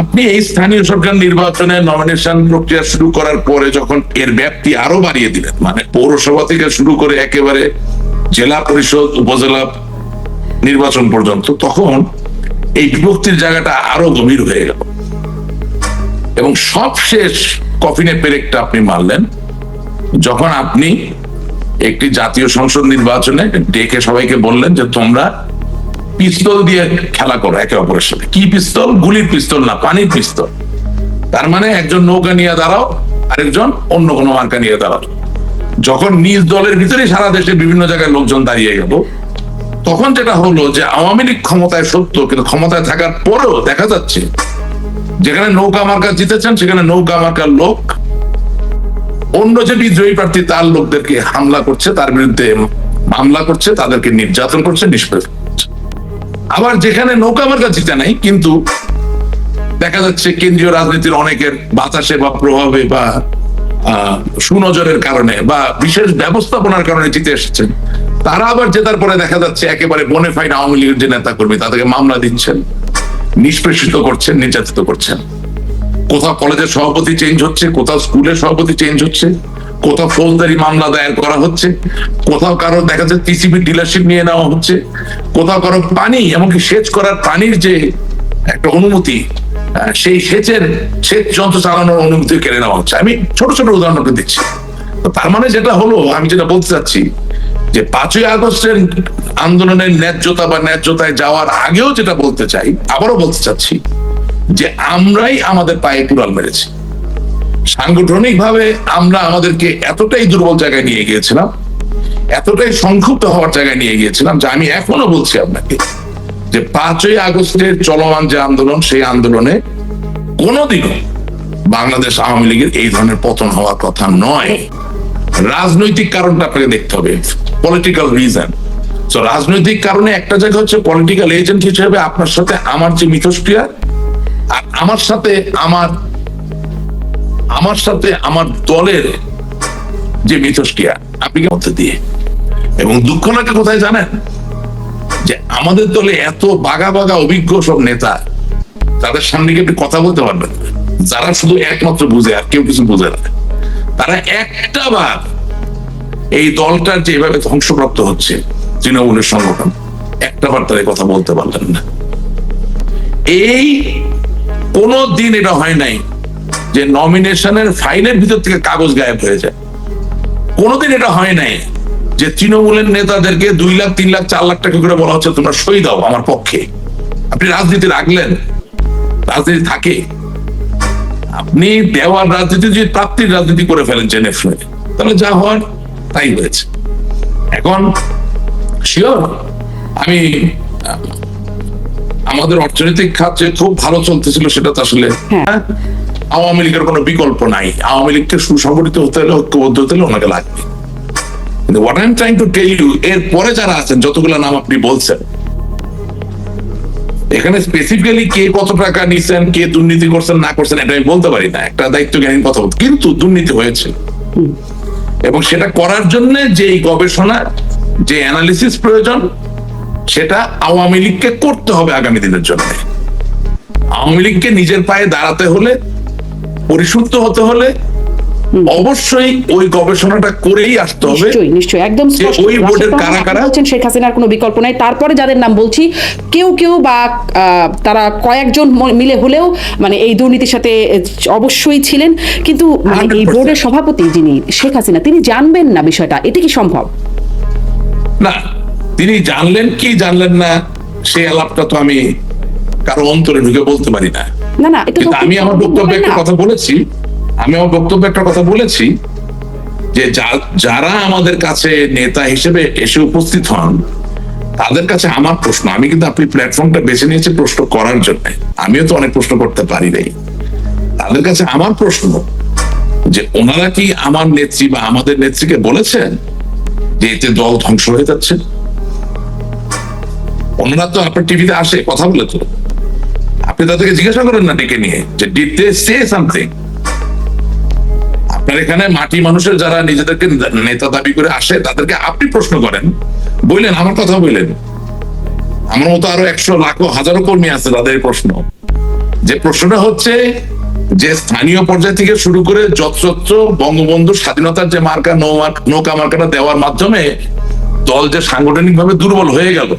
আপনি এই স্থানীয় সরকার নির্বাচনে নমিনেশন প্রক্রিয়া শুরু করার পরে যখন এর ব্যাপ্তি আরও বাড়িয়ে দিলেন মানে পৌরসভা থেকে শুরু করে একেবারে জেলা পরিষদ, উপজেলা নির্বাচন পর্যন্ত, তখন এই বিভক্তির জায়গাটা আরও গভীর হয়ে গেল। এবং সবশেষ কফিনে পেরেকটা আপনি মারলেন, যখন আপনি একটি জাতীয় সংসদ নির্বাচনে ডেকে সবাইকে বললেন যে তোমরা পিস্তল দিয়ে খেলা করো একে অপরের সাথে। কি পিস্তল? গুলির পিস্তল না, পানির পিস্তল। তার মানে একজন নৌকা নিয়ে দাঁড়াও, আরেকজন অন্য কোনো মার্কা নিয়ে দাঁড়াও। যখন নিজ দলের ভিতরে সারা দেশে বিভিন্ন জায়গায় লোকজন দাঁড়িয়ে গেল, তখন যেটা হলো যে আওয়ামী লীগ ক্ষমতায় সত্য, কিন্তু ক্ষমতায় থাকার পরেও দেখা যাচ্ছে, যেখানে নৌকা মার্কা জিতেছেন, সেখানে নৌকা মার্কার লোক, অন্য যে বিদ্রোহী প্রার্থী, তার লোকদেরকে হামলা করছে, তার বিরুদ্ধে মামলা করছে, তাদেরকে নির্যাতন করছে, নিষ্পেষ আবার যেখানে নৌকা মার্কা জিতে নাই, কিন্তু দেখা যাচ্ছে কেন্দ্রীয় রাজনীতির অনেকের বাতাসে বা প্রভাবে বা সুনজরের কারণে বা বিশেষ ব্যবস্থাপনার কারণে জিতে এসেছেন। তারা আবার জেতার পরে দেখা যাচ্ছে একেবারে বনে ফাইন আওয়ামী লীগের যে নেতা কর্মী তাদেরকে মামলা দিচ্ছেন, নিষ্পেষিত করছেন, নির্যাতিত করছেন। কোথাও কলেজের সভাপতি চেঞ্জ হচ্ছে, কোথাও স্কুলের সভাপতি চেঞ্জ হচ্ছে কোথাও ফৌজদারি মামলা দায়ের করা হচ্ছে, কোথাও কারও দেখা যাচ্ছে টিসিবি ডিলারশিপ নিয়ে নেওয়া হচ্ছে, কোথাও কারও পানি, এমনকি সেচ করার পানির যে একটা অনুমতি সেই সেচের সেচ যন্ত্র চালানোর অনুমতি কেড়ে নেওয়া হচ্ছে। আমি ছোট ছোট উদাহরণ আপনাকে দিচ্ছি তার মানে যেটা হলো, আমি যেটা বলতে চাচ্ছি, যে পাঁচই আগস্টের আন্দোলনের ন্যায্যতা বা ন্যায্যতায় যাওয়ার আগেও যেটা বলতে চাই, আবারও বলতে চাচ্ছি যে আমরাই আমাদের পায়ে কুড়াল মেরেছি। সাংগঠনিক ভাবে আমরা আমাদেরকে এতটাই দুর্বল জায়গায় নিয়ে গিয়েছিলাম, এতটাই সংক্ষুব্ধ হওয়ার জায়গায় নিয়ে গিয়েছিলাম যে আমি এখনও বলছি আপনাকে যে পাঁচই আগস্টের চলমান যে আন্দোলন, সেই আন্দোলনে কোনোদিনও বাংলাদেশ আওয়ামী লীগের এই ধরনের পতন হওয়ার কথা নয়। রাজনৈতিক কারণটা আপনাকে দেখতে হবে পলিটিক্যাল রিজন তো রাজনৈতিক কারণে একটা জায়গা হচ্ছে পলিটিক্যাল এজেন্ট হিসেবে আপনার সাথে আমার যে মিথস্ক্রিয়া আর আমার সাথে আমার আমার সাথে আমার দলের যে মিথস্ক্রিয়া, আপনি কি মধ্যে দিয়ে? এবং দুঃখ লাগে কোথায় জানেন? যে আমাদের দলে এত বাগা বাগা অভিজ্ঞ সব নেতা, তাদের সামনে গিয়ে কথা বলতে পারবেন যারা শুধু একমাত্র বুঝে, আর কেউ কিছু বুঝে না। তারা একটা বার এই দলটার যেভাবে ধ্বংসপ্রাপ্ত হচ্ছে, তৃণমূলের সংগঠন, একটা বার তারা কথা বলতে পারলেন না। এই কোন দিন এটা হয় নাই। যে নমিনেশনের ফাইলের ভিতর থেকে কাগজ গায়েব হয়ে যায়। কোনোদিন এটা হয় নাই যে তৃণমূলের নেতাদেরকে দুই লাখ তিন লাখ চার লাখ টাকা করে বলা হচ্ছে তোমরা সই দাও আমার পক্ষে। আপনি রাজনীতি রাখলেন রাজনীতি থাকে। আপনি দেওয়ার রাজনীতি যদি প্রাপ্তির রাজনীতি করে ফেলেন জেনে শুনে তাহলে যা হওয়ার তাই হয়েছে। এখন শিওর আমি আমাদের অর্থনৈতিক খাত যে খুব ভালো চলতেছিল সেটা তো আসলে হ্যাঁ। আওয়ামী লীগের কোনো বিকল্প নাই। আওয়ামী লীগকে সুসংগঠিত হতে হলে, ঐক্যবদ্ধ হতে হলে ওনাকে লাগবে। কিন্তু what I am trying to tell you এর পরে যারা আছেন, যতগুলো নাম আপনি বলছেন, এখানে স্পেসিফিক্যালি কে কত টাকা নিছেন, কে দুর্নীতি করছেন, না করছেন, এটা আমি বলতে পারি না। একটা দায়িত্ব জ্ঞানীর কথা বলতে কিন্তু দুর্নীতি হয়েছে। এবং সেটা করার জন্য যে গবেষণা, যে অ্যানালিসিস প্রয়োজন, সেটা আওয়ামী লীগকে করতে হবে আগামী দিনের জন্য। আওয়ামী লীগকে নিজের পায়ে দাঁড়াতে হলে পরিশুদ্ধ হতে হলে অবশ্যই ওই গবেষণাটা করেই আসতে হবে নিশ্চয়ই নিশ্চয়ই একদম স্পষ্ট। ওই বোর্ডের কারা কারা- বলছেন শেখ হাসিনার কোনো বিকল্প নাই। তারপরে যাদের নাম বলছি কেউ কেউ বা তারা কয়েকজন মিলে হলেও মানে এই দুর্নীতির সাথে অবশ্যই ছিলেন। কিন্তু মানে এই বোর্ডের সভাপতি যিনি শেখ হাসিনা তিনি জানবেন না বিষয়টা। এটা কি সম্ভব? না তিনি জানলেন কি জানলেন না সেই আলাপটা তো আমি কারও অন্তরে ঢুকে বলতে পারি না। আমি আমার বক্তব্যে একটা কথা বলেছি আমি আমার বক্তব্যে একটা কথা বলেছি যে যারা আমাদের কাছে নেতা হিসেবে এসে উপস্থিত হন তাদের কাছে আমার প্রশ্ন আমি কিন্তু আপনি প্ল্যাটফর্মটা বেছে নিয়েছি প্রশ্ন করার জন্য আমিও তো অনেক প্রশ্ন করতে পারি নাই। তাদের কাছে আমার প্রশ্ন যে ওনারা কি আমার নেত্রী বা আমাদের নেত্রীকে বলেছেন যে এতে দল ধ্বংস হয়ে যাচ্ছে? ওনারা তো আপনার টিভিতে আসে কথা বলে তো। আপনি তাদেরকে জিজ্ঞাসা করেন না ডেকে নিয়ে, যে ডিড দে সে সামথিং আপনার এখানে মাটি মানুষের যারা নিজেদেরকে নেতা দাবি করে আসে, তাদেরকে আপনি প্রশ্ন করেন। বললেন, আমার কথা বললেন। আমার মতো আরও একশো লাখো, হাজারো কর্মী আছে তাদের প্রশ্ন। যে প্রশ্নটা হচ্ছে যে স্থানীয় পর্যায় থেকে শুরু করে যত্রত্র বঙ্গবন্ধু স্বাধীনতার যে মার্কা নৌকা মার্কাটা দেওয়ার মাধ্যমে দল যে সাংগঠনিক ভাবে দুর্বল হয়ে গেল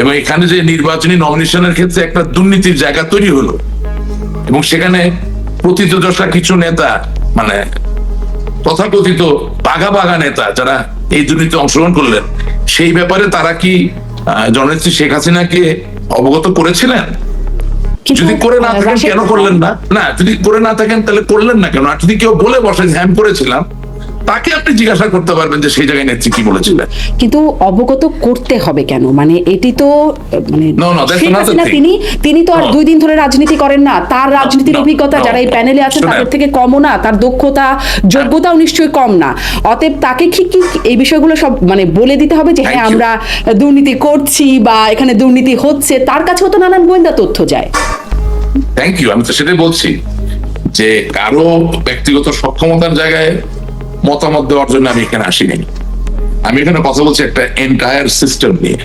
এবং এখানে যে নির্বাচনী নমিনেশনের ক্ষেত্রে একটা দুর্নীতির জায়গা তৈরি হলো এবং সেখানে প্রতিযোজসা কিছু নেতা মানে তথাকথিত বাঘা বাঘা নেতা যারা এই দুর্নীতি অংশগ্রহণ করলেন সেই ব্যাপারে তারা কি জননেত্রী শেখ হাসিনাকে অবগত করেছিলেন? যদি করে না থাকেন কেন করলেন না? না যদি করে না থাকেন তাহলে করলেন না কেন? আর যদি কেউ বলে বসেন হ্যাঁ করেছিলাম। তাকে আপনি জিজ্ঞাসা করতে পারবেন যে সেই জায়গায় নেত্রী কি বলেছিলেন কিন্তু অবগত করতে হবে কেন? মানে এটি তো মানে. তিনি তিনি তো আর দুই দিন ধরে রাজনীতি করেন না। তার রাজনীতির অভিজ্ঞতা যারা এই প্যানেলে আছেন তাদের থেকে কমও না তার দক্ষতা যোগ্যতাও নিশ্চয়ই কম না। অতএব তাকে কি কি এই বিষয়গুলো সব মানে বলে দিতে হবে যে হ্যাঁ আমরা দুর্নীতি করছি বা এখানে দুর্নীতি হচ্ছে তার কাছেও তো নানান গোয়েন্দা তথ্য যায়। থ্যাংক ইউ আমি তো সেটাই বলছি যে কারও ব্যক্তিগত সক্ষমতার জায়গায় মতামত দেওয়ার জন্য আমি এখানে আসিনি। আমি এখানে কথা বলছি একটা এন্টায়ার সিস্টেম নিয়ে।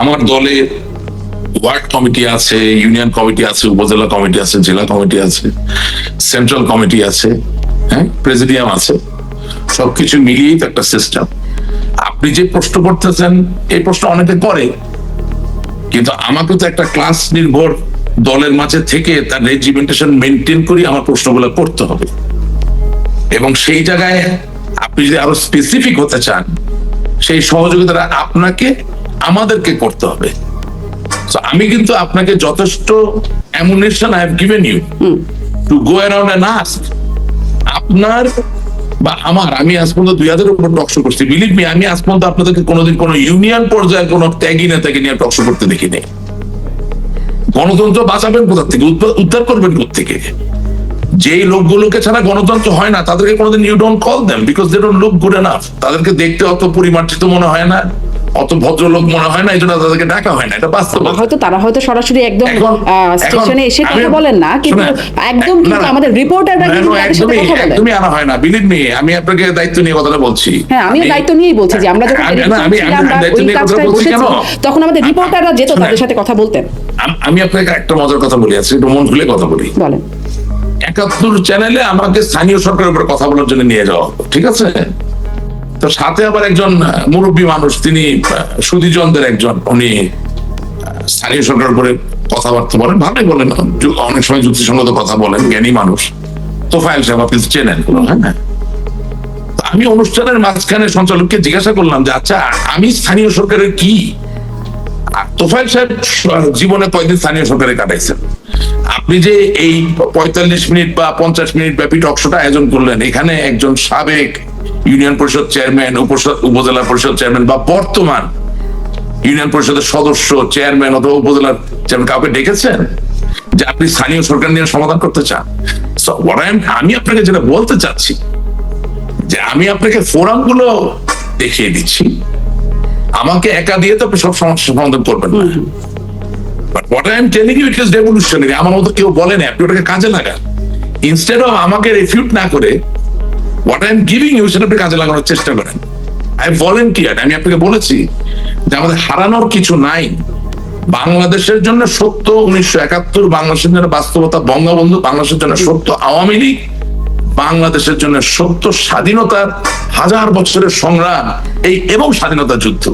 আমার দলে ওয়ার্ড কমিটি আছে, ইউনিয়ন কমিটি আছে, উপজেলা কমিটি আছে, জেলা কমিটি আছে সেন্ট্রাল কমিটি আছে হ্যাঁ প্রেসিডিয়াম আছে। সবকিছু মিলিয়েই তো একটা সিস্টেম আপনি যে প্রশ্ন করতেছেন, এই প্রশ্ন অনেকে করে। কিন্তু আমাকে তো একটা ক্লাস নির্ভর দলের মাঝে থেকে তার রেজিমেন্টেশন মেনটেন করি আমার প্রশ্নগুলো করতে হবে। এবং সেই জায়গায় আপনি যদি আরও স্পেসিফিক হতে চান সেই সহযোগিতাটা আপনাকে আমাদেরকে করতে হবে। আমি কিন্তু আপনাকে যথেষ্ট ammunition I have given you to go around and ask আপনার বা আমার আমি আজ পর্যন্ত দুই হাজারের উপর টকশো করছি। বিলিভ মি আমি আজ পর্যন্ত আপনাদেরকে কোনোদিন কোনো ইউনিয়ন পর্যায়ে কোনো ত্যাগী নেতাকে নিয়ে টকশো করতে দেখিনি। গণতন্ত্র বাঁচাবেন কোথা থেকে? উদ্ধার- করবেন থেকে? যেই লোকগুলোকে ছাড়া গণতন্ত্র হয় না তাদেরকে কোনোদিন you don't call them because they don't look good enough তাদেরকে দেখতে অত পরিমার্জিত মনে হয় না অত ভদ্রলোক মনে হয় না এই জন্য তাদেরকে ডাকা হয় না এটা বাস্তব। হয়তো তারা হয়তো সরাসরি একদম স্টেশনে এসে কথা বলেন না কিন্তু একদম কিন্তু আমাদের রিপোর্টাররা কিন্তু একদমই একদমই আনা হয় না বিলিভ মি আমি আপনাকে দায়িত্ব নিয়ে কথাটা বলছি। হ্যাঁ আমি- দায়িত্ব নিয়েই বলছি যে আমরা যখন আমি- দায়িত্ব নিয়ে বলছি কেন? তখন আমাদের রিপোর্টাররা যেত তাদের সাথে কথা বলতেন। আমি আপনাকে একটা মজার কথা বলি আছি একটু মন খুলে কথা বলি। বলেন। একাত্তর চ্যানেলে আমাকে স্থানীয় সরকারের উপরে কথা বলার জন্য নিয়ে যাওয়া হতো, ঠিক আছে? তো সাথে আবার একজন মুরব্বী মানুষ তিনি আহ, সুধীজনদের একজন উনি স্থানীয় সরকারের উপরে কথাবার্তা বলেন ভালোই বলেন অনেক সময় যুক্তিসঙ্গত কথা বলেন জ্ঞানী মানুষ। তোফাইল সাহেব আপনি তো চেনেন হ্যাঁ আমি অনুষ্ঠানের মাঝখানে সঞ্চালককে জিজ্ঞাসা করলাম যে আচ্ছা আমি স্থানীয় সরকারের কি? তোফাইল সাহেব জীবনে কয়দিন স্থানীয় সরকারে কাটাইছেন? আপনি যে এই পঁয়তাল্লিশ মিনিট বা পঞ্চাশ মিনিট ব্যাপী টকশোটা আয়োজন করলেন, এখানে একজন সাবেক ইউনিয়ন পরিষদ চেয়ারম্যান উপজেলা পরিষদ চেয়ারম্যান বা বর্তমান ইউনিয়ন পরিষদের সদস্য চেয়ারম্যান অথবা উপজেলার চেয়ারম্যান কাউকে ডেকেছেন? যে আপনি স্থানীয় সরকার নিয়ে সমাধান করতে চান? আমি আপনাকে যেটা বলতে চাচ্ছি, যে আমি আপনাকে ফোরামগুলো দেখিয়ে দিচ্ছি। আমাকে একা দিয়ে তো আপনি সব সমস্যা সমাধান করবেন না। But what I am telling you it is revolutionary আমার মতো কেউ আপনি ওটাকে কাজে লাগান। ইনস্টেড অফ আমাকে রিফিউট না করে what I am giving you সেটা আপনি কাজে লাগানোর চেষ্টা করেন। আই ভলেন্টিয়ার আমি আপনাকে বলেছি যে আমাদের হারানোর কিছু নাই। বাংলাদেশের জন্য সত্য উনিশশো একাত্তর, বাংলাদেশের জন্য বাস্তবতা বঙ্গবন্ধু, বাংলাদেশের জন্য সত্য আওয়ামী লীগ, বাংলাদেশের জন্য সত্য স্বাধীনতার হাজার বছরের সংগ্রাম, এই এবং স্বাধীনতা যুদ্ধ।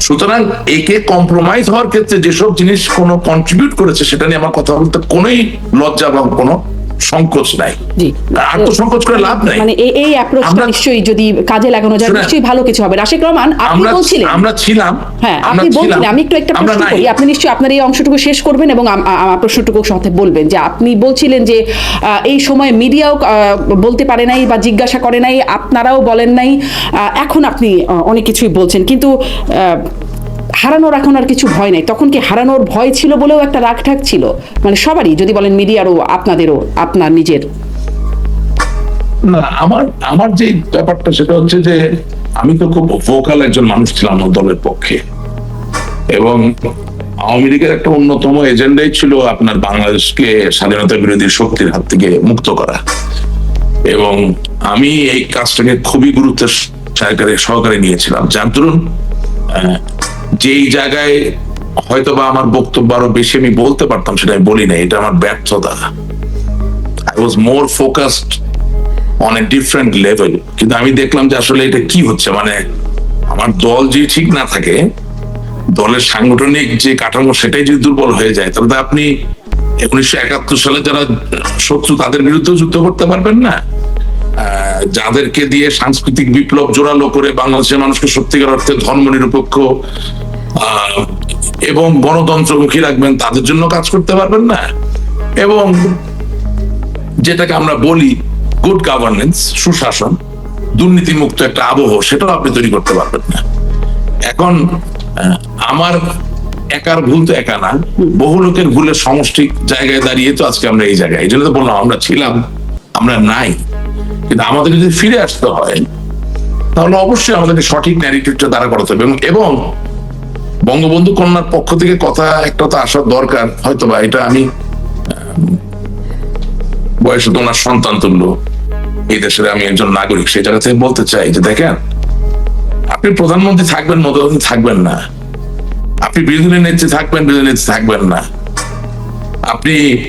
সুতরাং একে কম্প্রোমাইজ হওয়ার ক্ষেত্রে যেসব জিনিস কোনো কন্ট্রিবিউট করেছে, সেটা নিয়ে আমার কথা বলতে কোনোই লজ্জা বা কোনো সংকোচ নাই। জি। আর তো সংকোচ করে লাভ নাই। মানে এই এই অ্যাপ্রোচটা নিশ্চয়ই যদি কাজে লাগানো যায় নিশ্চয়ই ভালো কিছু হবে। রাশেক রহমান আপনি বলছিলেন আমরা ছিলাম হ্যাঁ আপনি বলছিলেন আমি একটু একটা প্রশ্ন করি। আপনি নিশ্চয়ই আপনার এই অংশটুকু শেষ করবেন এবং আম- আমার প্রশ্নটুকু সাথে বলবেন। যে আপনি বলছিলেন যে আহ, এই সময় মিডিয়াও বলতে পারে নাই বা জিজ্ঞাসা করে নাই আপনারাও বলেন নাই। এখন আপনি অনেক কিছুই বলছেন। কিন্তু আহ, হারানোর এখন আর কিছু ভয় নাই। তখন কি হারানোর ভয় ছিল বলেও একটা রাগ ঠাক ছিল? মানে সবারই, যদি বলেন মিডিয়ারও, আপনাদেরও, আপনার নিজের। না, আমার আমার যে ব্যাপারটা সেটা হচ্ছে যে আমি তো খুব ভোকাল একজন মানুষ ছিলাম দলের পক্ষে। এবং আওয়ামী লীগের একটা অন্যতম এজেন্ডাই ছিল আপনার বাংলাদেশকে স্বাধীনতা বিরোধী শক্তির হাত থেকে মুক্ত করা। এবং আমি এই কাজটাকে খুবই গুরুত্বের সহকারে নিয়েছিলাম। যার দরুন যেই জায়গায় হয়তো বা আমার বক্তব্য আরও বেশি আমি বলতে পারতাম সেটা আমি বলি না এটা আমার ব্যর্থতা। I was more focused on a different level কিন্তু আমি দেখলাম যে আসলে এটা কি হচ্ছে মানে আমার দল যে ঠিক না থাকে, দলের সাংগঠনিক যে কাঠামো সেটাই যদি দুর্বল হয়ে যায়, তাহলে আপনি উনিশশো একাত্তর সালে যারা শত্রু তাদের বিরুদ্ধে যুদ্ধ করতে পারবেন না। যাদেরকে দিয়ে সাংস্কৃতিক বিপ্লব জোরালো করে বাংলাদেশের মানুষকে সত্যিকার অর্থে ধর্ম নিরপেক্ষ এবং গণতন্ত্রমুখী রাখবেন, তাদের জন্য কাজ করতে পারবেন না। এবং যেটাকে আমরা বলি গুড গভর্নেন্স সুশাসন, দুর্নীতিমুক্ত একটা আবহ, সেটাও আপনি তৈরি করতে পারবেন না। এখন আমার একার ভুল তো একা না, বহু লোকের ভুলের সমষ্টি জায়গায় দাঁড়িয়ে তো আজকে আমরা এই জায়গায়। এই জন্য তো বললাম, আমরা ছিলাম, আমরা নাই। কিন্তু আমাদের যদি ফিরে আসতে হয়, তাহলে অবশ্যই আমাদেরকে সঠিক ন্যারেটিভটা দ্বারা করাতে হবে। এবং- বঙ্গবন্ধু কন্যার পক্ষ থেকে কথা, একটা তো আসার দরকার হয়তো বা এটা আমি বয়সে তো ওনার সন্তান তুল্য। এই দেশের আমি একজন নাগরিক, সেই জায়গা থেকে বলতে চাই যে দেখেন, আপনি প্রধানমন্ত্রী থাকবেন মধ্যমন্ত্রী থাকবেন না। আপনি বিরোধী নেত্রী থাকবেন, বিরোধী নেত্রী থাকবেন না। আপনি